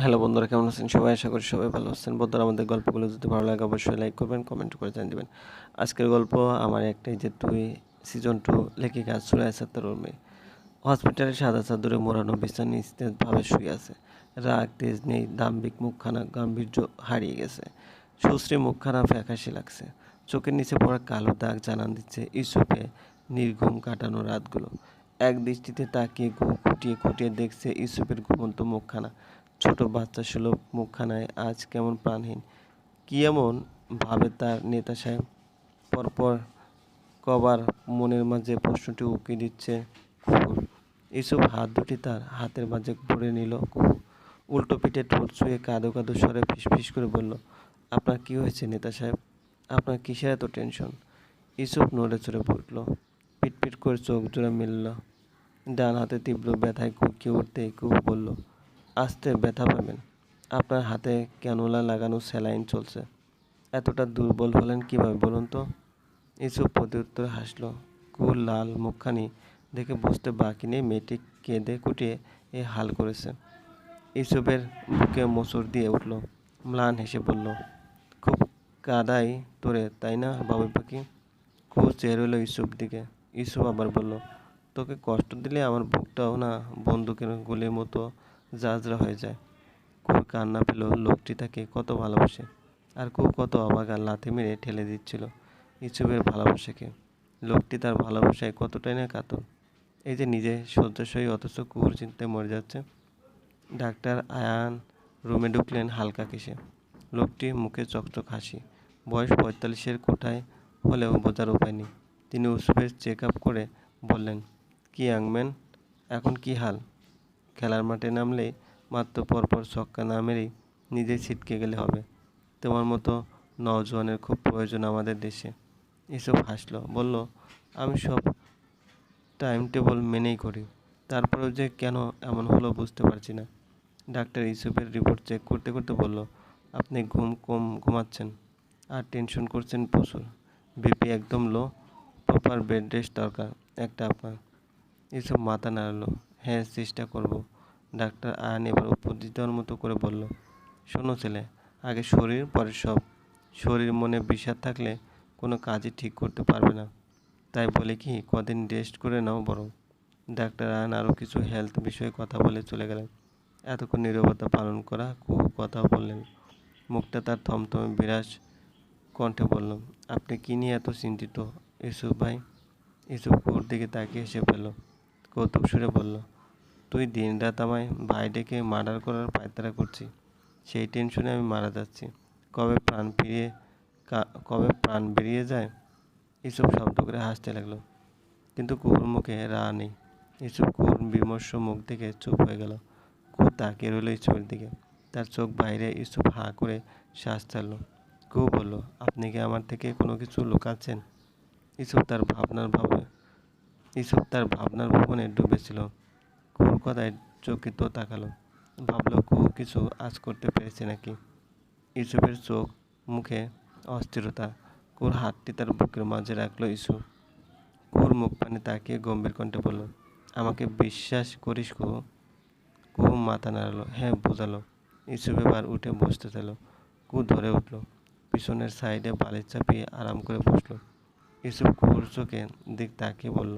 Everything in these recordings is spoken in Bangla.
হ্যালো বন্ধুরা, কেমন আছেন? সবাই আশা করি সবাই ভালো আছেন। বন্ধুরা, আমাদের গল্পগুলো যদি ভালো লাগে অবশ্যই লাইক করবেন কমেন্ট করে জানিয়ে দেবেন। আজকের গল্প আমার একটাই যে তুই সিজন টু লেখিকা সুরায় সাত্তার মেয়ে। হসপিটালে সাদা চাদরে মোড়ানো বিছানা নিস্তেজভাবে শুয়ে আছে। রাগ, তেজ নেই, দাম্ভিক মুখখানা গাম্ভীর্য হারিয়ে গেছে। সুশ্রী মুখখানা ফ্যাকাশে লাগছে। চোখের নিচে পড়া কালো দাগ জানান দিচ্ছে ইসুফে নির্ঘুম কাটানো রাতগুলো। এক দৃষ্টিতে তাকিয়ে ঘু খুঁটিয়ে খুঁটিয়ে দেখছে ইসুফের ঘুমন্ত মুখখানা। ছোট বাচ্চা সুলভ মুখখানায় আজ কেমন প্রাণহীন? কি এমন ভাবে তার নেতা সাহেব পরপর কবার মনের মাঝে প্রশ্নটি উকি দিচ্ছে কুকুর? ইসুফ হাত দুটি তার হাতের মাঝে ভরে নিল কুকুর। উল্টো পিঠে ঠোঁট ছুঁয়ে কাঁদো কাঁদো স্বরে ফিসফিস করে বলল, আপনার কি হয়েছে নেতা সাহেব? আপনার কিসের এত টেনশন? ইসুফ নড়ে চড়ে উঠল পিটপিট করে চোখ জোড়া মিলল। ডান হাতে তীব্র ব্যথায় কুকিয়ে উঠতে কুকু বলল আস্তে ব্যথা পাবেন। আপনার হাতে ক্যানোলা লাগানো স্যালাইন চলছে। এতটা দুর্বল হলেন কীভাবে বলুন তো? ইসুফ প্রত্যুত্তরে হাসলো। কুল লাল মুখখানি দেখে বুঝতে বাকি নেই, মেয়েটি কেঁদে কুটিয়ে এ হাল করেছে। ইসুফের বুকে মোচড় দিয়ে উঠল। ম্লান হেসে বলল, খুব কাদাই তোরে, তাই না, বাবুই পাখি? খুব চেয়ে রইল ইসুফ দিকে। ইসুফ আবার বলল, তোকে কষ্ট দিলে আমার বুকটাও না বন্দুকের গুলির মতো জাজরা হয়ে যায়। কুর কান্না পেল লোকটি তাকে, কত ভালোবাসে। আর কু কত অবাক আর লাথি মেরে ঠেলে দিচ্ছিল ইসুফের ভালোবাসাকে। লোকটি তার ভালোবাসায় কতটাই না কাতর। এই যে নিজে শয্যাশয়ী অথচ কুকুর চিন্তায় মরে যাচ্ছে। ডাক্তার আয়ান রুমে ঢুকলেন হালকা কেসে লোকটি মুখে চকচক হাসি। বয়স পঁয়তাল্লিশের কোঠায় হলেও বোঝার উপায় নেই। তিনি ইউসুফের চেক আপ করে বললেন, কি ইয়াংম্যান, এখন কি হাল? খেলার মাঠে নামলে মাত্র পরপর ছক্কা না মেরেই নিজেই ছিটকে গেলে হবে। তোমার মতো নওজোয়ানের খুব প্রয়োজন আমাদের দেশে। এসব হাসলো, বলল, আমি সব টাইম টেবল মেনেই করি। তারপরেও যে কেন এমন হলো বুঝতে পারছি না। ডাক্তার ইউসুফের রিপোর্ট চেক করতে করতে বলল, আপনি ঘুম কম ঘুমাচ্ছেন আর টেনশন করছেন প্রচুর। বিপি একদম লো প্রপার বেড রেস্ট দরকার একটা আপনার। এসব মাথা নাড়ালো। হ্যাঁ চেষ্টা করব। ডাক্তার আয়ন এবার উপদেশ মতো করে বলল, শোনো ছেলে, আগে শরীর, পরে সব। শরীর, মনে বিষাদ থাকলে কোনো কাজই ঠিক করতে পারবে না। তাই বলে কি, কদিন রেস্ট করে নাও বরং। ডাক্তার আয়ন আরও কিছু হেলথ বিষয়ে কথা বলে চলে গেলেন। এতক্ষণ নীরবতা পালন করা খুব কথা বললেন। মুখটা তার থমথমে বিরাজ কণ্ঠে বলল, আপনি কী নিয়ে এত চিন্তিত? ইসুফ ভাই? ইসুফ কুকুর দিকে তাকিয়ে এসে পেল কৌতুক সুরে বলল তুই দিন রাত আমায় ভাই ডেকে মার্ডার করার পায়তারা করছি সেই টেনশনে আমি মারা যাচ্ছি। কবে প্রাণ ফিরিয়ে কবে প্রাণ বেরিয়ে যায়? এসব শব্দ করে হাসতে লাগল। কিন্তু কুকুর মুখে রা নেই। এসব কুকুর বিমর্ষ মুখ দেখে চুপ হয়ে গেল। কুকুর তাকিয়ে রইল ইসুফের দিকে। তার চোখ বাইরে ইসুফ হাঁ করে শ্বাস ছাড়লো। কু বলল, আপনি কি আমার থেকে কোনো কিছু লুকাচ্ছেন? ইসুফ তার ভাবনার ভাবে ইসুফ তার ভাবনার ভবনে ডুবেছিল। কুকুর কথায় চকিত তাকালো? ভাবলো কুহু কিছু আজ করতে পেরেছে নাকি? ইসুফের চোখ, মুখে অস্থিরতা, কুর হাতটি তার বুকের মাঝে রাখল ইসু। কুর মুখ পানে তাকিয়ে গম্ভীর কণ্ঠে বলল, আমাকে বিশ্বাস করিস, কু? কু মাথা নাড়ালো হ্যাঁ বোঝালো। ইসুফ এবার উঠে বসতে চাইল। কু ধরে উঠল, পিছনের সাইডে বালিশ চাপিয়ে আরাম করে বসল। ইসুফ কুকুর চোখে দিক তাকিয়ে বলল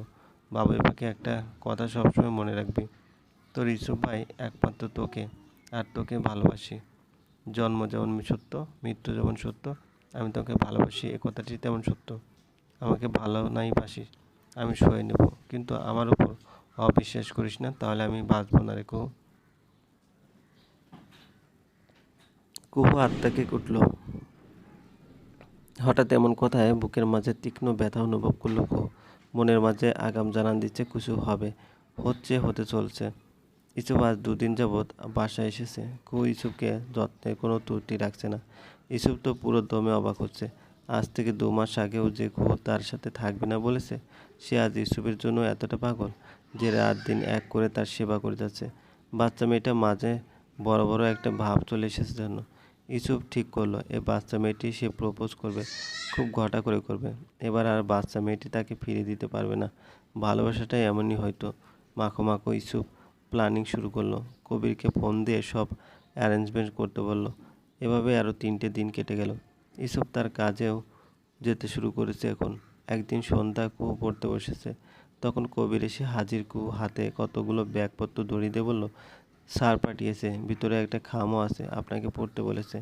বাবুই পাখি একটা কথা সবসময় মনে রাখবি। তোর ইসুফ ভাই একমাত্র তোকে, আর তোকে ভালোবাসি। জন্ম যেমন সত্য, মৃত্যু যেমন সত্য, আমি তোকে ভালোবাসি, এ কথাটি তেমন সত্য। আমাকে ভালো নাই বাসিস, আমি সয়ে নেব, কিন্তু আমার উপর অবিশ্বাস করিস না, তাহলে আমি বাঁচবো না রে কুহু। কুহু আত্মাকে উঠল হঠাৎ এমন কথায় বুকের মাঝে তীক্ষ্ণ ব্যথা অনুভব করল কুহু। মনের মাঝে আগাম জানান দিচ্ছে, কিছু হবে, হচ্ছে, হতে চলছে। ইসুফ আজ দুদিন যাবৎ বাসায় এসেছে। কু ইসুফকে যত্নের কোনো ত্রুটি রাখছে না। ইসুফ তো পুরো দমে অবাক হচ্ছে। আজ থেকে দু মাস আগেও যে কুহু তার সাথে থাকবে না বলেছে, সে আজ ইসুফের জন্য এতটা পাগল যে রাত দিন এক করে তার সেবা করে যাচ্ছে। বাচ্চা মেয়েটা মাঝে বড় বড় একটা ভাব চলে এসেছে জন্য ইসুফ ঠিক করল, এ বাচ্চা মেয়েটি সে প্রপোজ করবে, খুব ঘটা করে করবে। এবার আর বাচ্চা মেয়েটি তাকে ফিরিয়ে দিতে পারবে না। ভালোবাসাটাই এমনই হয়তো। মাখো মাখো ইসুফ প্ল্যানিং শুরু করল। কবিরকে ফোন দিয়ে সব অ্যারেঞ্জমেন্ট করতে বলল। এভাবে আরও তিনটে দিন কেটে গেল। ইসব তার কাজেও যেতে শুরু করেছে এখন। একদিন সন্ধ্যা কুহু পড়তে বসেছে। তখন কবির এসে হাজির কুহু হাতে কতগুলো ব্যাগপত্র ধরিয়ে দিয়ে বলল স্যার পাঠিয়েছে, ভিতরে একটা খামও আছে, আপনাকে পড়তে বলেছে।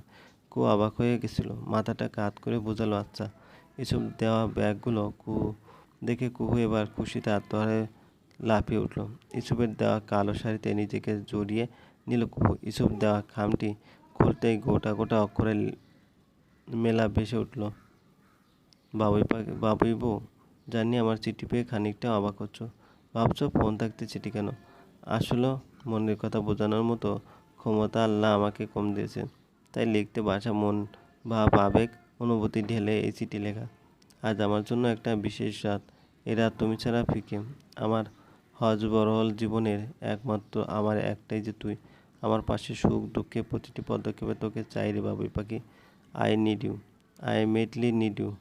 কু অবাক হয়ে গেছিল, মাথাটা কাত করে বোঝালো আচ্ছা। এসব দেওয়া ব্যাগগুলো কুহু দেখে কুহু এবার খুশিতে আত্মহারে লাফিয়ে উঠল। ইসুফের দেওয়া কালো শাড়িতে নিজেকে জড়িয়ে নিল কুহু। ইসুফ দেওয়া খামটি খুলতেই গোটা গোটা অক্ষরে মেলা ভেসে উঠল। বাবুই পাখি বাবুই বউ, জানি আমার চিঠি পেয়ে খানিকটা অবাক হচ্ছ। ভাবছ ফোন থাকতে চিঠি কেন? আসলে মনের কথা বোঝানোর মতো ক্ষমতা আল্লাহ আমাকে কম দিয়েছে তাই লিখতে ভাষা মন, ভাব, আবেগ, অনুভূতি ঢেলে এই চিঠি লেখা। আজ আমার জন্য একটা বিশেষ রাত। এ রাত তুমি ছাড়া ফিকে। আমার হজ বরহল জীবনের একমাত্র, আমার একটাই যে তুই। আমার পাশে সুখ, দুঃখে প্রতিটি পদক্ষেপে তোকে চাই রে বাবুই পাখি। I need you. I madly need you.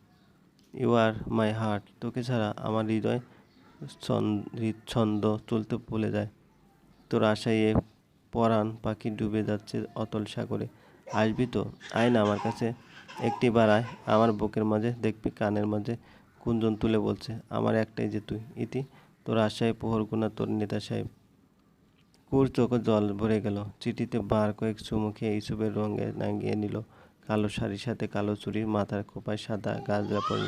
You are my heart. তোকে ছাড়া আমার হৃদয় ছন- হৃৎছন্দ চলতে ভুলে যায়। তোর আশায় এ পরাণ পাখি ডুবে যাচ্ছে অতল সাগরে। আসবি তো? আয় না আমার কাছে। একটি বার আয়। আমার বুকের মাঝে দেখবি, কানের মাঝে কুঞ্জন তুলে বলছে, আমার একটাই যে তুই। ইতি, তোর আশায় পোহর গুনা তোর নেতা সাহেব। কুর চোখে জল ভরে গেল। চিঠিতে বার কয়েক চুমুখে ইসুবের রঙে নাঙ্গিয়ে নিল। কালো শাড়ির সাথে কালো চুড়ি মাথার খোপায় সাদা গাজরা পড়ল।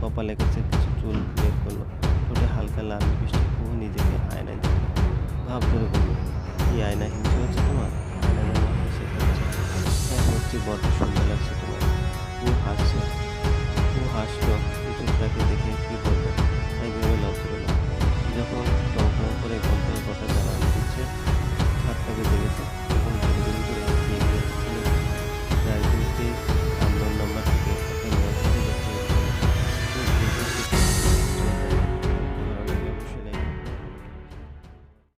কপালে কাছে কিছু চুল বের করল। ঠোঁটে হালকা লাল বৃষ্টি। ভাব করে। বলল কি আয়না হিংসে হচ্ছে তোমার। যেন হ্যাঁ সত্যি বড্ড সুন্দর লাগছে তোমার। ও হাসছে ও হাসলো তাকে দেখে কি